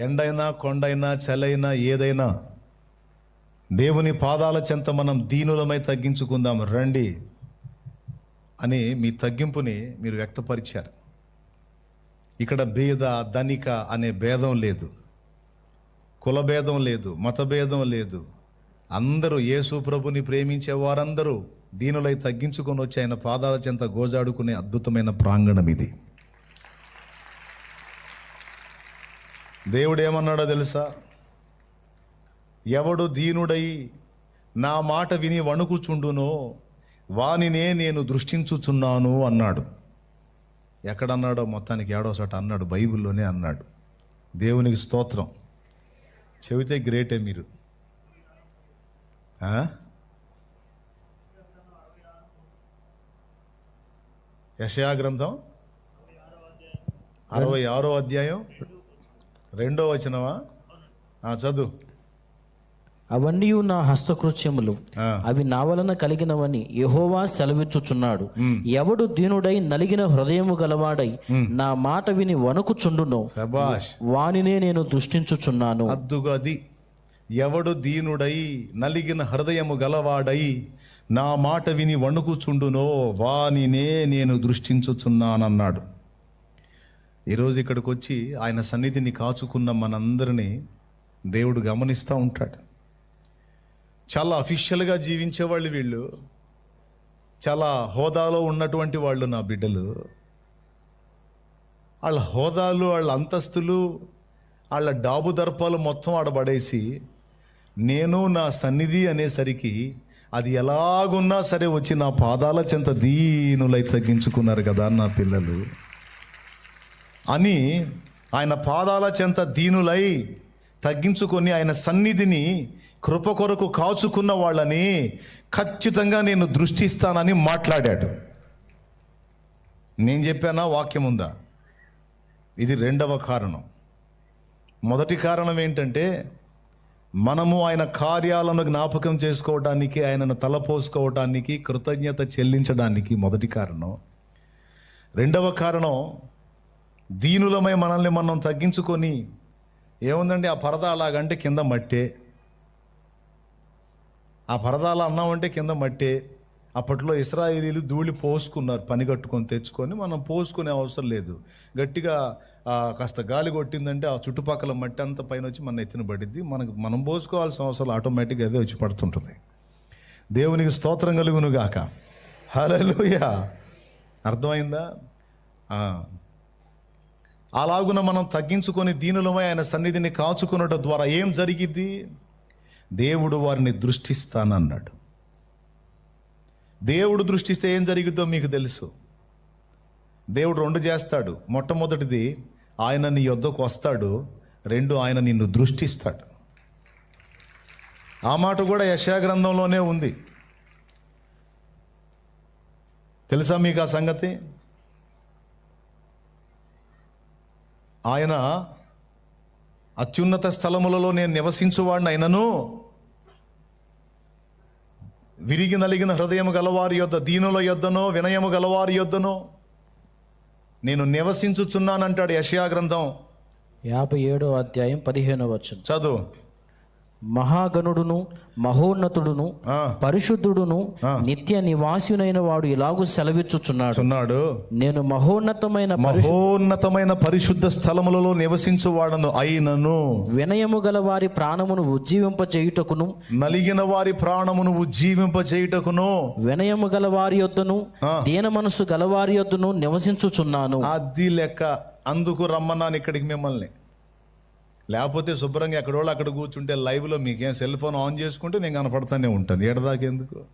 ఎండైనా కొండైనా చలైనా ఏదైనా దేవుని పాదాల చెంత మనం దీనులమై తగ్గించుకుందాం రండి అని మీ తగ్గింపుని మీరు వ్యక్తపరిచారు. ఇక్కడ భేద ధనిక అనే భేదం లేదు. కులభేదం లేదు మత భేదం లేదు. అందరూ యేసు ప్రభుని ప్రేమించే వారందరూ దీనులై తగ్గించుకొని వచ్చి ఆయన పాదాల చెంత గోజాడుకునే అద్భుతమైన ప్రాంగణం ఇది. దేవుడు ఏమన్నాడో తెలుసా? ఎవడు దీనుడై నా మాట విని వణుకుచుండునో వానినే నేను దృష్టించుచున్నాను అన్నాడు. ఎక్కడన్నాడో మొత్తానికి ఏడోసాట అన్నాడు బైబిల్లోనే అన్నాడు. దేవునికి స్తోత్రం. చెబితే గ్రేటే మీరు. ఆ? గ్రంథం? అరవై ఆరో అధ్యాయం? రెండో వచనమా? చదువు. అవన్నీ నా హస్తకృత్యములు. అవి నా వలన కలిగినవని యెహోవా సెలవిచ్చుచున్నాడు. ఎవడు దీనుడై నలిగిన హృదయము గలవాడై నా మాట విని వణుకుచుండునో వానినే నేను దృష్టించుచున్నాను. అద్దుగది. ఎవడు దీనుడై నలిగిన హృదయము గలవాడై నా మాట విని వణుకుచుండునో వానినే నేను దృష్టించుచున్నానన్నాడు. ఈరోజు ఇక్కడికి వచ్చి ఆయన సన్నిధిని కాచుకున్న మనందరినీ దేవుడు గమనిస్తూ ఉంటాడు. చాలా అఫీషియల్గా జీవించేవాళ్ళు వీళ్ళు చాలా హోదాలో ఉన్నటువంటి వాళ్ళు నా బిడ్డలు. వాళ్ళ హోదాలు వాళ్ళ అంతస్తులు వాళ్ళ డాబు దర్పాలు మొత్తం ఆడబడేసి నేను నా సన్నిధి అనేసరికి అది ఎలాగున్నా సరే వచ్చి నా పాదాల చెంత దీనులై తగ్గించుకున్నారు కదా నా పిల్లలు. అని ఆయన పాదాల చెంత దీనులై తగ్గించుకొని ఆయన సన్నిధిని కృప కొరకు కాచుకున్న వాళ్ళని ఖచ్చితంగా నేను దృష్టిస్తానని మాట్లాడాడు. నేను చెప్పానా? వాక్యం ఉందా? ఇది రెండవ కారణం. మొదటి కారణం ఏంటంటే మనము ఆయన కార్యాలను జ్ఞాపకం చేసుకోవడానికి ఆయనను తలపోసుకోవటానికి కృతజ్ఞత చెల్లించడానికి మొదటి కారణం. రెండవ కారణం దీనులమై మనల్ని మనం తగ్గించుకొని ఏముందండి? ఆ పరద అలాగంటే కింద మట్టే. ఆ పరదాలు అన్నామంటే కింద మట్టే. అప్పట్లో ఇస్రాయేలీలు ధూళి పోసుకున్నారు పని కట్టుకొని తెచ్చుకొని. మనం పోసుకునే అవసరం లేదు. గట్టిగా కాస్త గాలి కొట్టిందంటే ఆ చుట్టుపక్కల మట్టి అంతా పైన వచ్చి మన ఎత్తిన పడిద్ది. మనకు మనం పోసుకోవాల్సిన అవసరం ఆటోమేటిక్గా అదే వచ్చి పడుతుంటుంది. దేవునికి స్తోత్రం కలుగును గాక. హలోయ అర్థమైందా? అలాగున మనం తగ్గించుకొని దీనులమై ఆయన సన్నిధిని కాచుకునట ద్వారా ఏం జరిగిద్ది? దేవుడు వారిని దృష్టిస్తానన్నాడు. దేవుడు దృష్టిస్తే ఏం జరిగిద్దో మీకు తెలుసు. దేవుడు రెండు చేస్తాడు. మొట్టమొదటిది ఆయన నీ యొద్దకు వస్తాడు. రెండు ఆయన నిన్ను దృష్టిస్తాడు. ఆ మాట కూడా యశా గ్రంథంలోనే ఉంది. తెలుసా మీకు ఆ సంగతి? ఆయన అత్యున్నత స్థలములలో నేను నివసించువాడిని అయినను విరిగి నలిగిన హృదయము గలవారి యొద్ద దీనుల యొద్దనో వినయము గలవారి యొద్దనో నేను నివసించుచున్నానంటాడు యషయా గ్రంథం. యాభై ఏడో అధ్యాయం పదిహేనో వచనం. చదువు. మహాగణుడును మహోన్నతుడును పరిశుద్ధుడును నిత్య నివాసునైన వాడు ఇలాగూ సెలవిచ్చుచున్నాడు. నేను మహోన్నతమైన మహోన్నతమైన పరిశుద్ధ స్థలములలో నివసించువాడను అయినను. వినయము గల వారి ప్రాణమును ఉజ్జీవింపచేయుటకును. నలిగిన వారి ప్రాణమును ఉజ్జీవింపజేయుటకును వినయము గల వారి యొద్దను దీన మనసు గలవారి యొద్దను నివసించుచున్నాను. అది లెక్క. అందుకు రమ్మన్నాను ఇక్కడికి మిమ్మల్ని. లేకపోతే శుభ్రంగా ఎక్కడోళ్ళు అక్కడ కూర్చుంటే లైవ్లో మీకేం సెల్ ఫోన్ ఆన్ చేసుకుంటే నేను కనపడతానే ఉంటాను. ఎడదాకెందుకు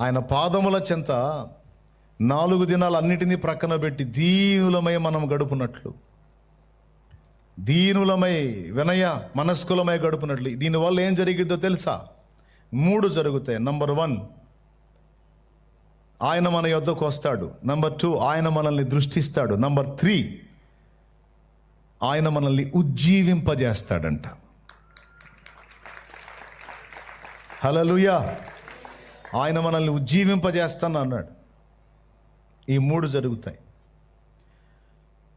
ఆయన పాదముల చెంత నాలుగు దినాలు అన్నిటినీ ప్రక్కన పెట్టి దీనులమై మనం గడుపునట్లు. దీనులమై వినయ మనస్కులమై గడుపునట్లు. దీనివల్ల ఏం జరిగిద్దో తెలుసా? మూడు జరుగుతాయి. నంబర్ వన్ ఆయన మన యొద్దకు వస్తాడు. నంబర్ టూ ఆయన మనల్ని దృష్టిస్తాడు. నంబర్ త్రీ ఆయన మనల్ని ఉజ్జీవింపజేస్తాడంట. హలలుయా ఆయన మనల్ని ఉజ్జీవింపజేస్తాను అన్నాడు. ఈ మూడు జరుగుతాయి.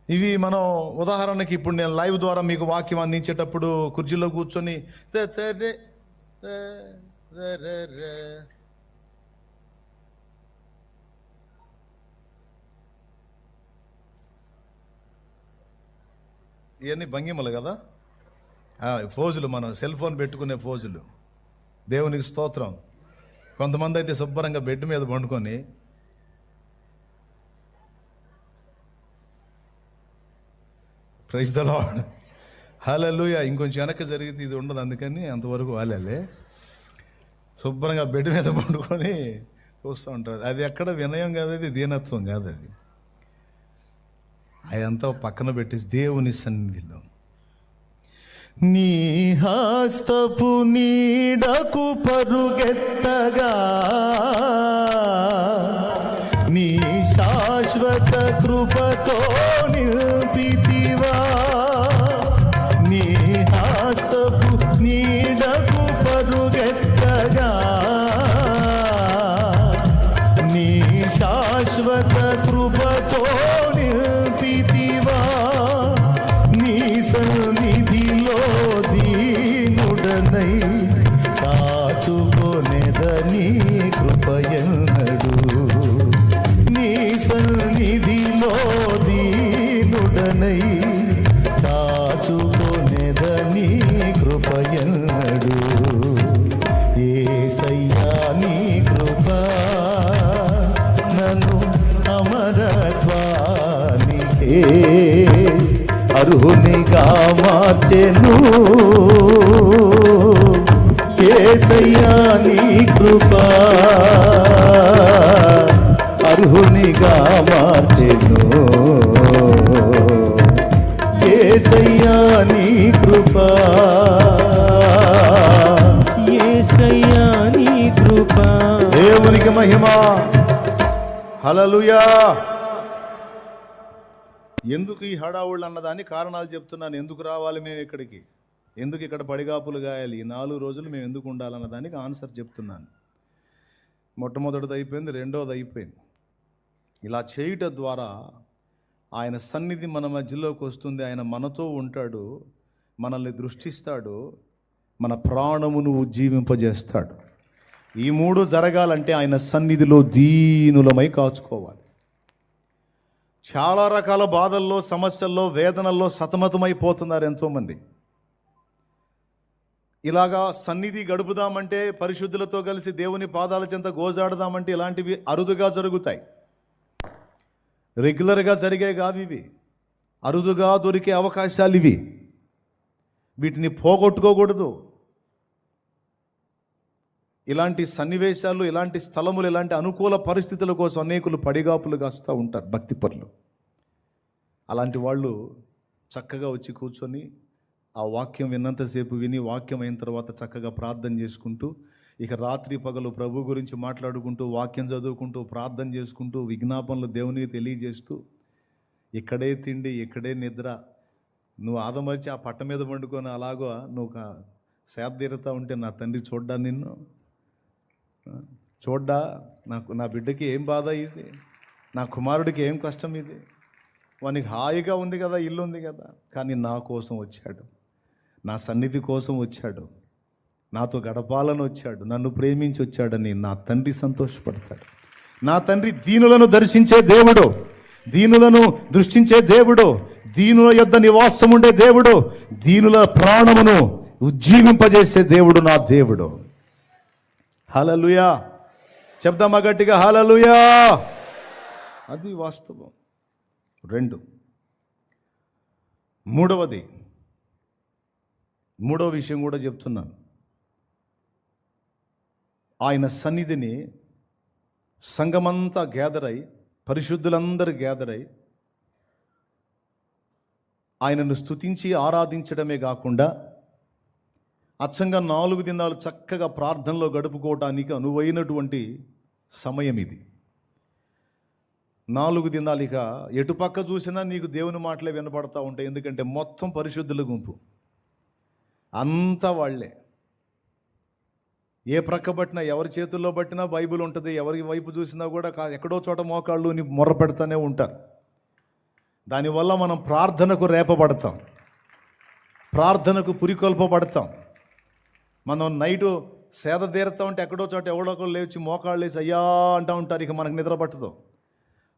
ఇవి మనం ఉదాహరణకి ఇప్పుడు నేను లైవ్ ద్వారా మీకు వాక్యం అందించేటప్పుడు కుర్చీలో కూర్చొని ఇవన్నీ భంగిమలు కదా? ఫోజులు మనం సెల్ ఫోన్ పెట్టుకునే ఫోజులు. దేవునికి స్తోత్రం. కొంతమంది అయితే శుభ్రంగా బెడ్ మీద పండుకొని ప్రైజ్ ద లాడ్ హలలుయ ఇంకొంచెం వెనక్కి జరిగితే ఇది ఉండదు అందుకని అంతవరకు వాలేలే శుభ్రంగా బెడ్ మీద పండుకొని చూస్తూ ఉంటారు. అది ఎక్కడ వినయం కాదు అది దీనత్వం కాదు అది. అదంతా పక్కన పెట్టేసి దేవుని సన్నిధిలో. నీ హస్తపు నీడకు పరుగెత్తగా నీ శాశ్వత కృపతో ఏసయ్యా నీ కృప. అర్హునిగా మార్చెను. ఏసయ్యా నీ కృప. యేసయ్యా నీ కృప. దేవునికి మహిమ. హలలుయా ఎందుకు ఈ హడావుళ్ళు అన్నదాన్ని కారణాలు చెప్తున్నాను? ఎందుకు రావాలి మేము ఇక్కడికి? ఎందుకు ఇక్కడ పడిగాపులు గాయాలి? ఈ నాలుగు రోజులు మేము ఎందుకు ఉండాలన్న దానికి ఆన్సర్ చెప్తున్నాను. మొట్టమొదటిది అయిపోయింది రెండోది అయిపోయింది. ఇలా చేయుట ద్వారా ఆయన సన్నిధి మన మధ్యలోకి వస్తుంది ఆయన మనతో ఉంటాడు మనల్ని దృష్టిస్తాడు మన ప్రాణమును ఉజ్జీవింపజేస్తాడు. ఈ మూడు జరగాలంటే ఆయన సన్నిధిలో దీనులమై కాచుకోవాలి. చాలా రకాల బాధల్లో సమస్యల్లో వేదనల్లో సతమతమైపోతున్నారు ఎంతోమంది. ఇలాగా సన్నిధి గడుపుదామంటే పరిశుద్ధులతో కలిసి దేవుని పాదాల చెంత గోజాడదామంటే ఇలాంటివి అరుదుగా జరుగుతాయి. రెగ్యులర్గా జరిగే కావి ఇవి అరుదుగా దొరికే అవకాశాలు ఇవి వీటిని పోగొట్టుకోకూడదు. ఇలాంటి సన్నివేశాలు ఇలాంటి స్థలములు ఇలాంటి అనుకూల పరిస్థితుల కోసం అనేకులు పడిగాపులు కాస్తూ ఉంటారు భక్తి పనులు అలాంటి వాళ్ళు చక్కగా వచ్చి కూర్చొని ఆ వాక్యం విన్నంతసేపు విని వాక్యం అయిన తర్వాత చక్కగా ప్రార్థన చేసుకుంటూ ఇక రాత్రి పగలు ప్రభు గురించి మాట్లాడుకుంటూ వాక్యం చదువుకుంటూ ప్రార్థన చేసుకుంటూ విజ్ఞాపనలు దేవునికి తెలియజేస్తూ ఇక్కడే తిండి ఇక్కడే నిద్ర. నువ్వు ఆదమర్చి ఆ పట్ట మీద పండుకొని అలాగో నువ్వు ఒక శాద్ధీరత ఉంటే నా తండ్రి చూడ్డా నిన్ను? చూడ్డా? నాకు నా బిడ్డకి ఏం బాధ ఇది? నా కుమారుడికి ఏం కష్టం ఇది? వానికి హాయిగా ఉంది కదా ఇల్లు ఉంది కదా. కానీ నా కోసం వచ్చాడు. నా సన్నిధి కోసం వచ్చాడు. నాతో గడపాలని వచ్చాడు. నన్ను ప్రేమించి వచ్చాడని నా తండ్రి సంతోషపడతాడు. నా తండ్రి దీనులను దర్శించే దేవుడు. దీనులను దృష్టించే దేవుడు. దీనుల యొద్ద నివాసం ఉండే దేవుడు. దీనుల ప్రాణమును ఉజ్జీవింపజేసే దేవుడు నా దేవుడు. హలలుయా చెప్దామా గట్టిగా హలలుయా అది వాస్తవం. రెండు. మూడవది మూడో విషయం కూడా చెప్తున్నాను. ఆయన సన్నిధిని సంఘమంతా గ్యాదర్ అయి పరిశుద్ధులందరూ గ్యాదర్ అయి ఆయనను స్తుతించి ఆరాధించడమే కాకుండా అచ్చంగా నాలుగు దినాలు చక్కగా ప్రార్థనలో గడుపుకోవటానికి అనువైనటువంటి సమయం ఇది. నాలుగు దినాలు ఇక ఎటుపక్క చూసినా నీకు దేవుని మాటలే వినపడతా ఉంటాయి. ఎందుకంటే మొత్తం పరిశుద్ధుల గుంపు. అంతా వాళ్ళే. ఏ ప్రక్క పట్టినా ఎవరి చేతుల్లో పట్టినా బైబిల్ ఉంటుంది. ఎవరి వైపు చూసినా కూడా ఎక్కడో చోట మోకాళ్ళు మొర్ర పెడతానే ఉంటారు. దానివల్ల మనం ప్రార్థనకు రేపబడతాం. ప్రార్థనకు పురికొల్పబడతాం. మనం నైటు సేద తీరుతా ఉంటే ఎక్కడో చోట ఎవడో ఒకరు లేచి మోకాళ్ళు లేచి అయ్యా అంటూ ఉంటారు. ఇక మనకు నిద్ర పట్టదు.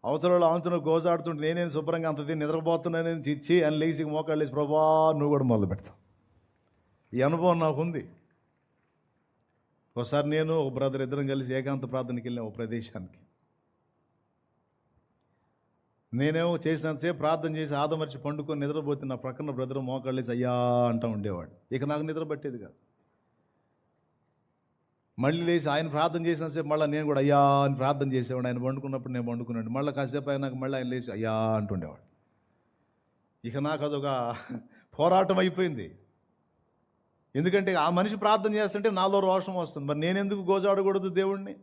అవతల ఆంతను గోజాడుతుంటే నేనేం శుభ్రంగా అంత నిద్రపోతున్నానని చిచ్చి అని లేచి మోకాళ్ళు వేసి ప్రభా నువ్వు కూడా మొదలు పెడతావు ఈ అనుభవం నాకుంది. ఒకసారి నేను ఒక బ్రదర్ ఇద్దరం కలిసి ఏకాంత ప్రార్థనకి వెళ్ళాం ఒక ప్రదేశానికి. నేనేమో చేసినంతసేపు ప్రార్థన చేసి ఆదమర్చి పండుకొని నిద్రపోతే నా ప్రక్కన బ్రదర్ మోకాళ్ళేసి అయ్యా అంటూ ఉండేవాడు. ఇక నాకు నిద్ర పట్టేది కాదు. మళ్ళీ లేచి ఆయన ప్రార్థన చేసినంతసేపు మళ్ళీ నేను కూడా అయ్యా అని ప్రార్థన చేసేవాడు ఆయన పండుకున్నప్పుడు నేను పండుకున్నాడు మళ్ళీ కాసేపు అయినాక మళ్ళీ ఆయన లేచి అయ్యా అంటుండేవాడు ఇక నాకు అదొక పోరాటం అయిపోయింది. ఎందుకంటే ఆ మనిషి ప్రార్థన చేస్తుంటే నాలో రోషం వస్తుంది. మరి నేను ఎందుకు గోజాడకూడదు దేవుణ్ణి?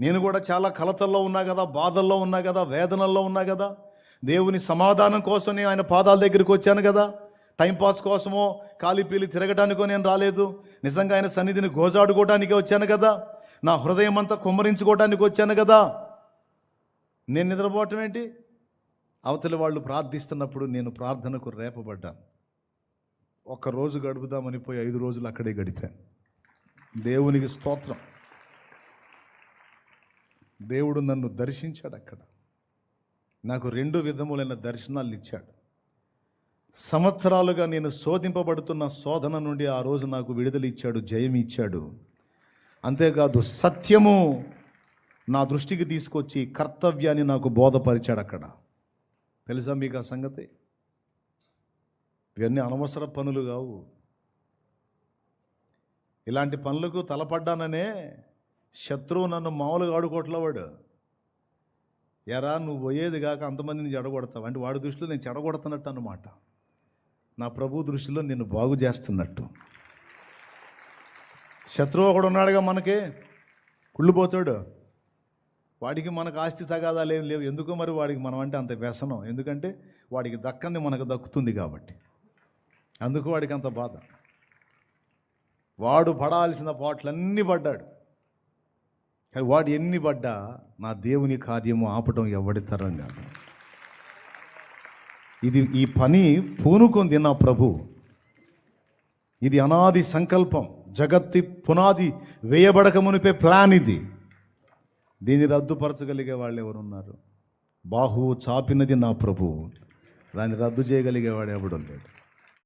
నేను కూడా చాలా కలతల్లో ఉన్నా కదా బాధల్లో ఉన్నా కదా వేదనల్లో ఉన్నా కదా. దేవుని సమాధానం కోసమే ఆయన పాదాల దగ్గరికి వచ్చాను కదా. టైంపాస్ కోసమో కాలి పీలి తిరగటానికో నేను రాలేదు. నిజంగా ఆయన సన్నిధిని గోజాడుకోవటానికే వచ్చాను కదా. నా హృదయం అంతా కుమ్మరించుకోవటానికి వచ్చాను కదా. నేను నిద్రపోవటం ఏంటి? అవతలి వాళ్ళు ప్రార్థిస్తున్నప్పుడు నేను ప్రార్థనకు రేపబడ్డాను. ఒక్క రోజు గడుపుదామని పోయి ఐదు రోజులు అక్కడే గడిపాను దేవునికి స్తోత్రం. దేవుడు నన్ను దర్శించాడు అక్కడ. నాకు రెండు విధములైన దర్శనాలు ఇచ్చాడు. సంవత్సరాలుగా నేను శోధింపబడుతున్న శోధన నుండి ఆ రోజు నాకు విడుదల ఇచ్చాడు జయం ఇచ్చాడు. అంతేకాదు సత్యము నా దృష్టికి తీసుకొచ్చి కర్తవ్యాన్ని నాకు బోధపరిచాడు అక్కడ. తెలుసా మీకు ఆ సంగతి? ఇవన్నీ అనవసర పనులు కావు. ఇలాంటి పనులకు తలపడ్డాననే శత్రువు నన్ను మామూలుగా ఆడుకోవట్లేవాడు. ఎరా నువ్వు పోయేది కాక అంతమందిని చెడగొడతావు. అంటే వాడి దృష్టిలో నేను చెడగొడుతున్నట్టు అనమాట నా ప్రభు దృష్టిలో నిన్ను బాగు చేస్తున్నట్టు. శత్రువు ఒకడు ఉన్నాడుగా మనకి. కుళ్ళిపోతాడు వాడికి మనకు ఆస్తి తగాదాలు ఏం లేవు. ఎందుకో మరి వాడికి మనం అంటే అంత వ్యసనం? ఎందుకంటే వాడికి దక్కంది మనకు దక్కుతుంది కాబట్టి. అందుకు వాడికి అంత బాధ. వాడు పడాల్సిన పాటలన్నీ పడ్డాడు. కానీ వాడు ఎన్ని పడ్డా నా దేవుని కార్యము ఆపటం ఎవడి తరం కాదు. ఇది ఈ పని పూనుకుంది నా ప్రభు. ఇది అనాది సంకల్పం జగత్తి పునాది వేయబడక మునిపే ప్లాన్ ఇది. దీన్ని రద్దుపరచగలిగే వాళ్ళు ఎవరున్నారు? బాహువు చాపినది నా ప్రభు. దాన్ని రద్దు చేయగలిగేవాడు ఎవడు లేడు.